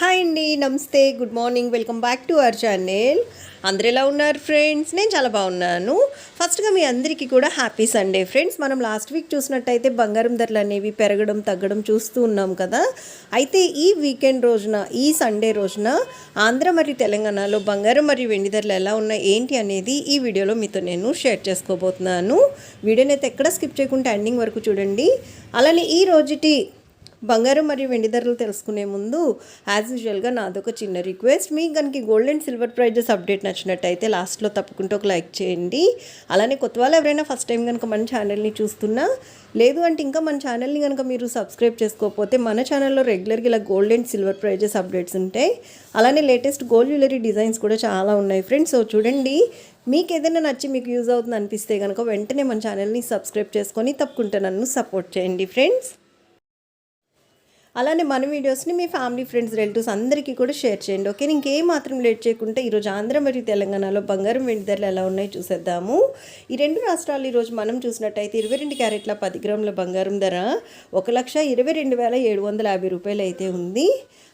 Hi అండి నమస్తే good morning welcome back to our channel. అందరు ఎలా ఉన్నారు ఫ్రెండ్స్? నేను చాలా బాగున్నాను. ఫస్ట్గా మీ అందరికీ కూడా హ్యాపీ సండే ఫ్రెండ్స్. మనం లాస్ట్ వీక్ చూసినట్టయితే బంగారం ధరలు అనేవి పెరగడం తగ్గడం చూస్తూ ఉన్నాం కదా. అయితే ఈ వీకెండ్ రోజున ఈ సండే రోజున ఆంధ్ర మరియు తెలంగాణలో బంగారం మరియు వెండి ధరలు ఎలా ఉన్నాయి ఏంటి అనేది ఈ వీడియోలో మీతో నేను షేర్ చేసుకోబోతున్నాను. వీడియోని అయితే ఎక్కడ స్కిప్ చేయకుండా ఎండింగ్ వరకు చూడండి. అలానే ఈ రోజుటి బంగారం మరియు వెండి ధరలు తెలుసుకునే ముందు యాజ్ యూజువల్గా నాదొక చిన్న రిక్వెస్ట్ మీకు కనుక gold and silver prices update నచ్చినట్టయితే లాస్ట్లో తప్పకుండా ఒక లైక్ చేయండి. అలానే కొత్త వాళ్ళు ఎవరైనా ఫస్ట్ టైం కనుక మన ఛానల్ని చూస్తున్నా లేదు అంటే ఇంకా మన ఛానల్ని కనుక మీరు సబ్స్క్రైబ్ చేసుకోకపోతే మన ఛానల్లో రెగ్యులర్గా ఇలా gold and silver prices updates ఉంటాయి. అలానే లేటెస్ట్ గోల్డ్ జ్యువెలరీ డిజైన్స్ కూడా చాలా ఉన్నాయి ఫ్రెండ్స్ సో చూడండి మీకు ఏదైనా నచ్చి మీకు యూజ్ అవుతుంది అనిపిస్తే కనుక వెంటనే మన ఛానల్ని సబ్స్క్రైబ్ చేసుకొని తప్పకుండా నన్ను సపోర్ట్ చేయండి ఫ్రెండ్స్ అలానే మన వీడియోస్ని మీ ఫ్యామిలీ ఫ్రెండ్స్ రిలేటివ్స్ అందరికీ కూడా షేర్ చేయండి. ఓకే? ఇంకేమాత్రం లేట్ చేయకుండా ఈరోజు ఆంధ్ర మరియు తెలంగాణలో బంగారం వెండి ధరలు ఎలా ఉన్నాయో చూసేద్దాము. ఈ రెండు రాష్ట్రాలు ఈరోజు మనం చూసినట్టయితే ఇరవై రెండు క్యారెట్ల పది గ్రాముల బంగారం ధర ఒక లక్ష ఇరవై రెండు వేల ఏడు వందల యాభై రూపాయలు అయితే ఉంది.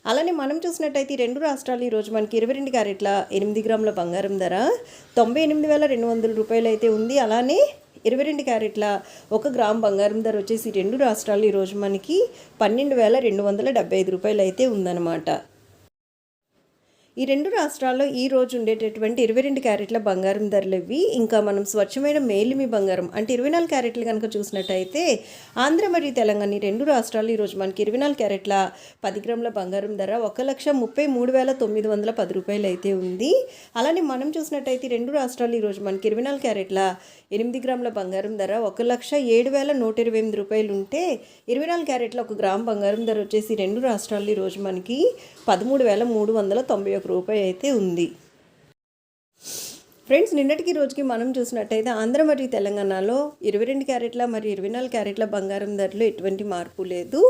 అలానే మనం చూసినట్టయితే ఈ రెండు రాష్ట్రాలు ఈరోజు మనకి ఇరవై రెండు క్యారెట్ల ఎనిమిది గ్రాముల బంగారం ధర తొంభై ఎనిమిది వేల రెండు వందల రూపాయలు అయితే ఉంది. అలానే ఇరవై రెండు క్యారెట్ల ఒక గ్రామ్ బంగారం ధర వచ్చేసి రెండు రాష్ట్రాలు ఈరోజు మనకి పన్నెండు వేల రెండు వందల డెబ్బై ఐదు రూపాయలు అయితే ఉందన్నమాట. ఈ రెండు రాష్ట్రాల్లో ఈ రోజు ఉండేటటువంటి ఇరవై రెండు క్యారెట్ల బంగారం ధరలు ఇవి ఇంకా మనం స్వచ్ఛమైన మేలిమి బంగారం అంటే ఇరవై నాలుగు క్యారెట్లు కనుక చూసినట్టయితే ఆంధ్ర మరియు తెలంగాణ ఈ రెండు రాష్ట్రాలు ఈరోజు మనకి ఇరవై నాలుగు క్యారెట్ల పది గ్రాముల బంగారం ధర ఒక లక్ష ముప్పై మూడు వేల తొమ్మిది వందల పది రూపాయలు అయితే ఉంది. అలానే మనం చూసినట్టయితే రెండు రాష్ట్రాలు ఈరోజు మనకి ఇరవై నాలుగు క్యారెట్ల ఎనిమిది గ్రాముల బంగారం ధర ఒక లక్ష ఏడు వేల నూట ఇరవై ఎనిమిది రూపాయలు ఉంటే ఇరవై నాలుగు క్యారెట్ల ఒక గ్రామ్ బంగారం ధర వచ్చేసి రెండు రాష్ట్రాలు ఈరోజు మనకి పదమూడు వేల మూడు వందల తొంభై ఒక ఒక రూపాయి అయితే ఉంది. ఫ్రెండ్స్ నిన్నటికి రోజుకి మనం చూసినట్టయితే ఆంధ్ర మరియు తెలంగాణలో ఇరవై రెండు క్యారెట్ల మరియు ఇరవై నాలుగు క్యారెట్ల బంగారం ధరలు ఎటువంటి మార్పు లేదు.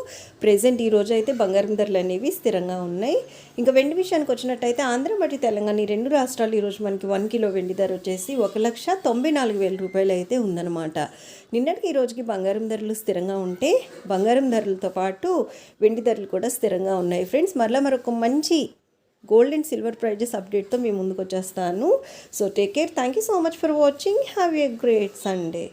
ప్రజెంట్ ఈ రోజు అయితే బంగారం ధరలు అనేవి స్థిరంగా ఉన్నాయి. ఇంకా వెండి విషయానికి వచ్చినట్టయితే ఆంధ్ర మరియు తెలంగాణ ఈ రెండు రాష్ట్రాలు ఈరోజు మనకి వన్ కిలో వెండి ధర వచ్చేసి ఒక లక్ష తొంభై నాలుగు వేల రూపాయలు అయితే ఉందన్నమాట. నిన్నటికి ఈ రోజుకి బంగారం ధరలు స్థిరంగా ఉంటే బంగారం ధరలతో పాటు వెండి ధరలు కూడా స్థిరంగా ఉన్నాయి. ఫ్రెండ్స్ మరలా మరొక మంచి గోల్డ్ అండ్ సిల్వర్ ప్రైజెస్ అప్డేట్తో మీ ముందుకు వచ్చేస్తాను so take care thank you so much for watching have a great Sunday